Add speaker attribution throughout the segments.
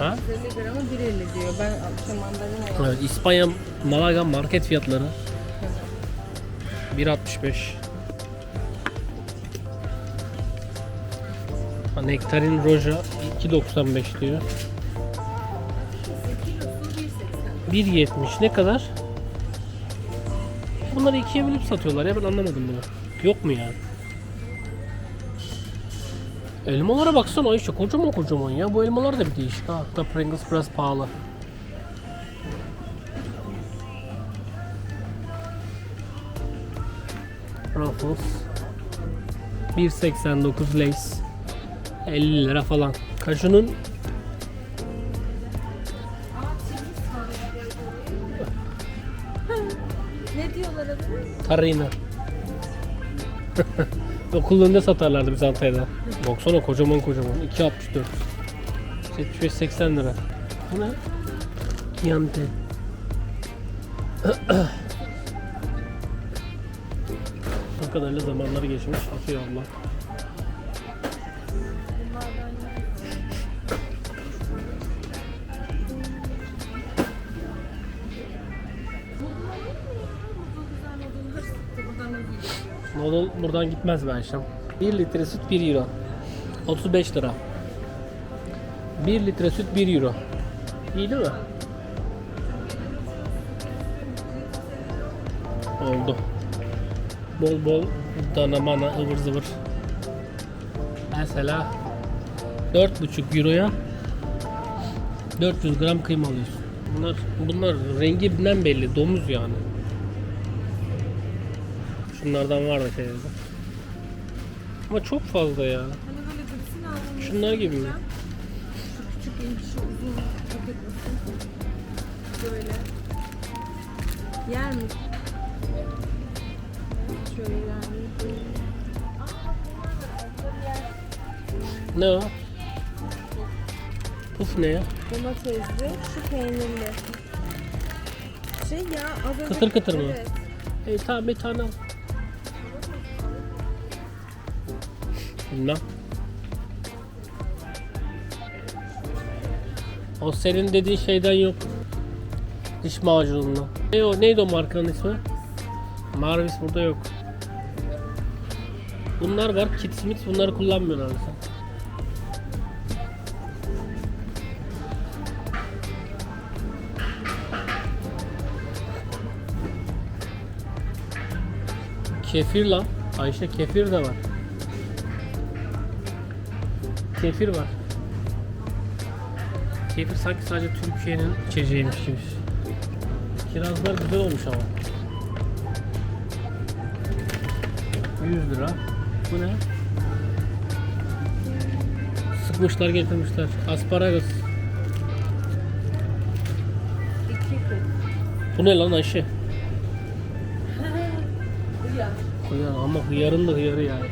Speaker 1: Ha?
Speaker 2: 150 gramı 1.50 diyor. Ben akşam mandalina.
Speaker 1: Evet, İspanya Malaga market fiyatları 1.65 Ha, Nektarin Roja 2.95 diyor.
Speaker 2: Kilosu 1.80.
Speaker 1: 1.70 ne kadar? Bunları ikiye bölüp satıyorlar ya ben anlamadım bunu. Yok mu yani? Elmalara baksana Ayşe kocaman kocaman ya. Bu elmalar da bir değişik ha. Hatta Pringles biraz pahalı. Ruffles 1.89 Lays 50 lira falan. Kajunun
Speaker 2: ne diyorlar adına?
Speaker 1: Tarina. Okullarında satarlardı biz Antalya'da. Baksana kocaman kocaman. 2.64. 75-80 lira. Bu ne? Chianti. ne kadarıyla zamanları geçmiş. Atıyor Allah. Noodle buradan gitmez be Ayşem. 1 litre süt 1 euro. 35 lira. 1 litre süt 1 euro. İyi değil mi? Oldu. Bol bol dana mana ıvır zıvır. Mesela 4,5 euroya 400 gram kıyma alıyorsun. Bunlar bunlar renginden belli domuz yani. Şunlardan var da şeyde. Ama çok fazla ya.
Speaker 2: Hani böyle gıpsın aldığımız
Speaker 1: Şunlar gibi mi?
Speaker 2: Şu küçük inç, şu uzun paket nasıl? Böyle. Yer mi? Şöyle yani.
Speaker 1: Ne o? Puf ne ya?
Speaker 2: Domatesli, şu peynirli. Şey ya az önce...
Speaker 1: Kıtır kıtır mı?
Speaker 2: Evet.
Speaker 1: E tamam bir tane al. Bilmem. O senin dediğin şeyden yok. Diş macunundan. Ne o? Neydi o markanın ismi? Marvis burada yok. Bunlar var. Kit Smith bunları kullanmıyorlar mesela. Kefir lan. Ayşe kefir de var. Kefir var. Kefir sanki sadece Türkiye'nin içeceğiymiş gibi. Kirazlar güzel olmuş ama. 100 lira. Bu ne? Sıkmışlar getirmişler. Asparagus. Bu ne lan Ayşe?
Speaker 2: Ya.
Speaker 1: Hıyar ama hıyarın da hıyarı yani.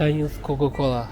Speaker 1: 10 yıl Coca-Cola.